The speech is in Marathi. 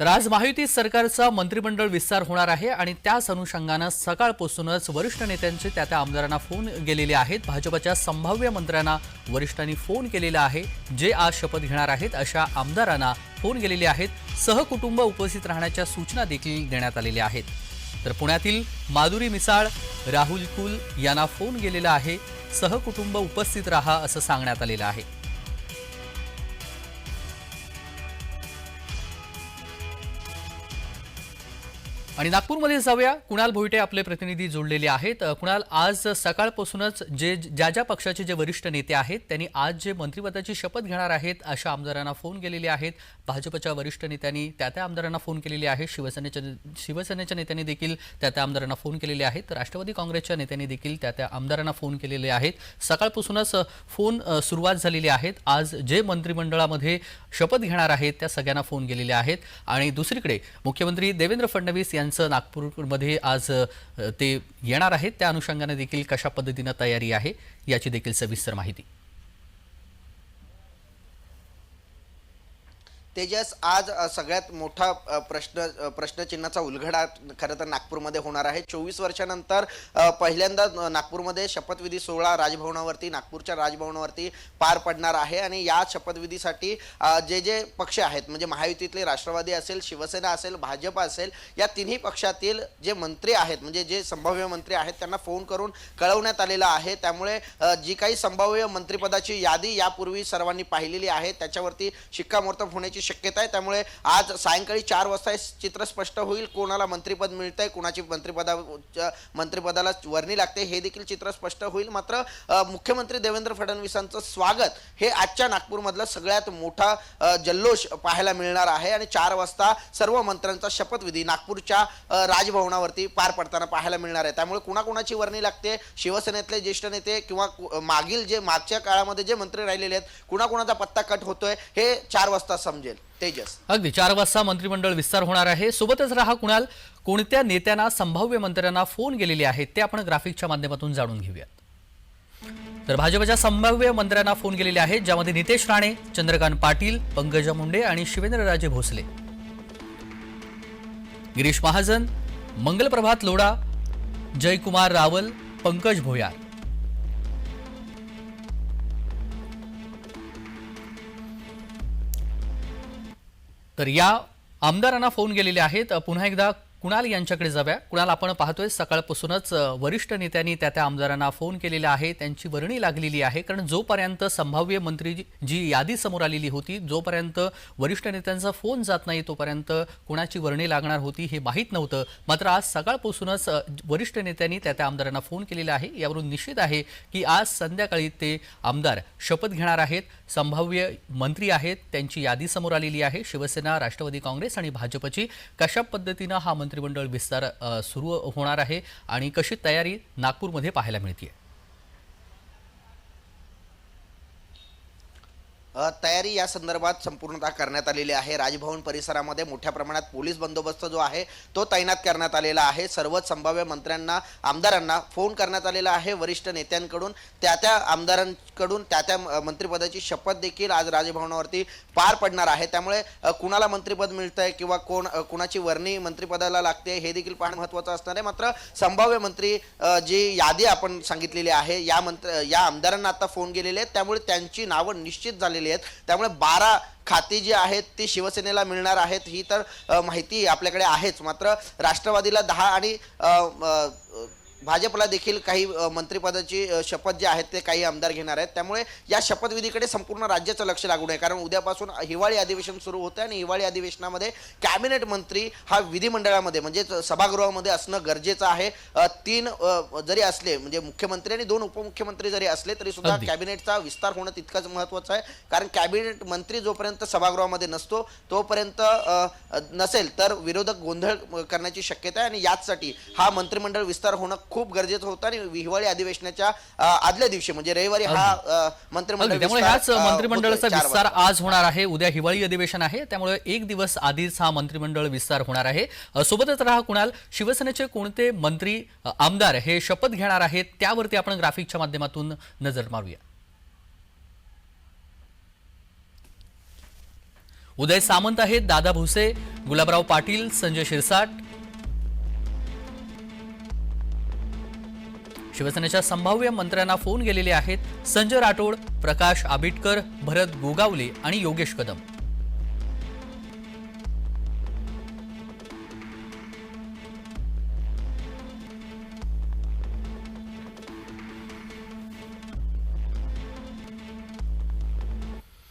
तर आज महायुती सरकारचा मंत्रिमंडळ विस्तार होणार आहे आणि त्याच अनुषंगानं सकाळपासूनच वरिष्ठ नेत्यांचे त्या त्या आमदारांना फोन गेलेले आहेत. भाजपाच्या संभाव्य मंत्र्यांना वरिष्ठांनी फोन केलेला आहे. जे आज शपथ घेणार आहेत अशा आमदारांना फोन गेलेले आहेत. सहकुटुंब उपस्थित राहण्याच्या सूचना देखील देण्यात आलेल्या आहेत. तर पुण्यातील माधुरी मिसाळ राहुल कुल यांना फोन गेलेला आहे. सहकुटुंब उपस्थित राहा असं सांगण्यात आलेलं आहे. आणि नागपूरमध्ये जाऊया कुणाल भोईटे आपले प्रतिनिधी जोडलेले आहेत. कुणाल आज सकाळपासूनच जे ज्या ज्या पक्षाचे जे वरिष्ठ नेते आहेत त्यांनी आज जे मंत्रिपदाची शपथ घेणार आहेत अशा आमदारांना फोन केलेले आहेत. भाजपच्या वरिष्ठ नेत्यांनी त्या त्या आमदारांना फोन केलेले आहेत. शिवसेनेच्या शिवसेनेच्या नेत्यांनी देखील त्या त्या आमदारांना फोन केलेले आहेत. तर राष्ट्रवादी काँग्रेसच्या नेत्यांनी देखील त्या त्या आमदारांना फोन केलेले आहेत. सकाळपासूनच फोन सुरुवात झालेली आहेत. आज जे मंत्रिमंडळामध्ये शपथ घेणार आहेत त्या सगळ्यांना फोन केलेल्या आहेत. आणि दुसरीकडे मुख्यमंत्री देवेंद्र फडणवीस यांनी यांचं नागपूरमध्ये आज ते येणार आहेत. त्या अनुषंगाने देखील कशा पद्धतीनं तयारी आहे याची देखील सविस्तर माहिती. तेजस आज सगळ्यात मोठा प्रश्न प्रश्नचिन्हाचा उलगडा खरं तर नागपूरमध्ये होणार आहे. चोवीस वर्षानंतर पहिल्यांदा नागपूरमध्ये शपथविधी सोहळा राजभवनावरती नागपूरच्या राजभवनावरती पार पडणार आहे आणि या शपथविधीसाठी जे जे पक्ष आहेत म्हणजे महायुतीतले राष्ट्रवादी असेल शिवसेना असेल भाजप असेल या तिन्ही पक्षातील जे मंत्री आहेत म्हणजे जे संभाव्य मंत्री आहेत त्यांना फोन करून कळवण्यात आलेलं आहे. त्यामुळे जी काही संभाव्य मंत्रिपदाची यादी यापूर्वी सर्वांनी पाहिलेली आहे. त्याच्यावरती शिक्कामोर्तब होण्याची शक्यता आहे. त्यामुळे आज सायंकाळी चार वाजता हे चित्र स्पष्ट होईल. कोणाला मंत्रिपद आहे कोणाची मंत्रिपदा मंत्रिपदाला वर्णी लागते हे देखील चित्र स्पष्ट होईल. मात्र मुख्यमंत्री देवेंद्र फडणवीसांचं स्वागत हे आजच्या नागपूरमधलं सगळ्यात मोठा जल्लोष पाहायला मिळणार आहे. आणि चार वाजता सर्व मंत्र्यांचा शपथविधी नागपूरच्या राजभवनावरती पार पडताना पाहायला मिळणार आहे. त्यामुळे कुणाकुणाची वर्णी लागते? शिवसेनेतले ज्येष्ठ नेते किंवा कु- मागील जे मागच्या काळामध्ये जे मंत्री राहिलेले आहेत कुणाकुणाचा पत्ता कट होतोय हे चार वाजता समजेल. तेजस. अगदी चार वाजता मंत्रिमंडळ विस्तार होणार आहे. सोबतच राहा कुणाल? कोणत्या नेत्यांना संभाव्य मंत्र्यांना फोन गेलेले आहेत ते आपण ग्राफिकच्या माध्यमातून जाणून घेऊयात. तर भाजपच्या संभाव्य मंत्र्यांना फोन गेलेले आहेत ज्यामध्ये नितेश राणे चंद्रकांत पाटील पंकजा मुंडे आणि शिवेंद्रराजे भोसले. गिरीश महाजन मंगलप्रभात लोढा जयकुमार रावल पंकज भोयार. तर या आमदारांना फोन गेलेले आहेत. पुन्हा एकदा कुणाल यांच्याकडे जाऊया. कुणाल आपण पाहतोय सकाळपासूनच वरिष्ठ नेत्यांनी त्या त्या आमदारांना फोन केलेला आहे. त्यांची वर्णी लागलेली आहे. कारण जोपर्यंत संभाव्य मंत्री जी- यादी समोर आलेली होती जोपर्यंत वरिष्ठ नेत्यांचा फोन जात नाही तोपर्यंत कुणाची वर्णी लागणार होती हे माहीत नव्हतं. मात्र आज सकाळपासूनच वरिष्ठ नेत्यांनी त्या त्या आमदारांना फोन केलेला आहे. यावरून निश्चित आहे की आज संध्याकाळी ते आमदार शपथ घेणार आहेत. संभाव्य मंत्री आहेत. त्यांची यादी समोर आलेली आहे. शिवसेना राष्ट्रवादी काँग्रेस आणि भाजपची. कशा पद्धतीनं हा मंत्रिमंडळ विस्तार सुरू होणार आहे आणि कशी तयारी नागपूरमध्ये पाहायला मिळते तयारी या संदर्भात संपूर्णतः करण्यात आलेली आहे. राजभवन परिसरामध्ये मोठ्या प्रमाणात पोलीस बंदोबस्त जो आहे तो तैनात करण्यात आलेला आहे. सर्वच संभाव्य मंत्र्यांना आमदारांना फोन करण्यात आलेला आहे. वरिष्ठ नेत्यांकडून त्या त्या आमदारांकडून त्या त्या मंत्रिपदाची शपथ देखील आज राजभवनावरती पार पडणार आहे. त्यामुळे कुणाला मंत्रिपद आहे किंवा कोण कुणाची वर्णी मंत्रिपदाला लागते हे देखील पाहणं महत्त्वाचं असणार आहे. मात्र संभाव्य मंत्री जी यादी आपण सांगितलेली आहे या मंत्र या आमदारांना आता फोन गेलेले आहेत. त्यामुळे त्यांची नावं निश्चित झालेली आहेत. त्यामुळे बारा खाती जी आहेत ती शिवसेनेला मिळणार आहेत. ही तर माहिती आपल्याकडे आहेच. मात्र राष्ट्रवादीला दहा आणि भाजपला देखील काही मंत्रिपदाची शपथ जे आहेत ते काही आमदार घेणार आहेत. त्यामुळे या शपथविधीकडे संपूर्ण राज्याचं लक्ष लागून आहे कारण उद्यापासून हिवाळी अधिवेशन सुरू होतं आणि हिवाळी अधिवेशनामध्ये कॅबिनेट मंत्री हा विधिमंडळामध्ये म्हणजेच सभागृहामध्ये असणं गरजेचं आहे. तीन जरी असले म्हणजे मुख्यमंत्री आणि दोन उपमुख्यमंत्री जरी असले तरी सुद्धा. कॅबिनेटचा विस्तार होणं तितकंच महत्त्वाचं आहे. कारण कॅबिनेट मंत्री जोपर्यंत सभागृहामध्ये नसतो तोपर्यंत नसेल तर विरोधक गोंधळ करण्याची शक्यता आहे. आणि याचसाठी हा मंत्रिमंडळ विस्तार होणं खूप गरजेचं होतं आणि हिवाळी अधिवेशनाच्या आदल्या दिवशी म्हणजे रविवारी हा मंत्रिमंडळ त्यामुळे ह्याच मंत्रिमंडळाचा विस्तार. आज होणार आहे. उद्या हिवाळी अधिवेशन आहे. त्यामुळे एक दिवस आधीच हा मंत्रिमंडळ विस्तार होणार आहे. सोबतच राहा कुणाल शिवसेनेचे कोणते मंत्री आमदार हे शपथ घेणार आहेत त्यावरती आपण ग्राफिकच्या माध्यमातून नजर मारूया. उदय सामंत आहेत दादा भुसे गुलाबराव पाटील संजय शिरसाट शिवसेनेच्या संभाव्य मंत्र्यांना फोन गेलेले आहेत संजय राठोड प्रकाश आबिटकर भरत गोगावले आणि योगेश कदम.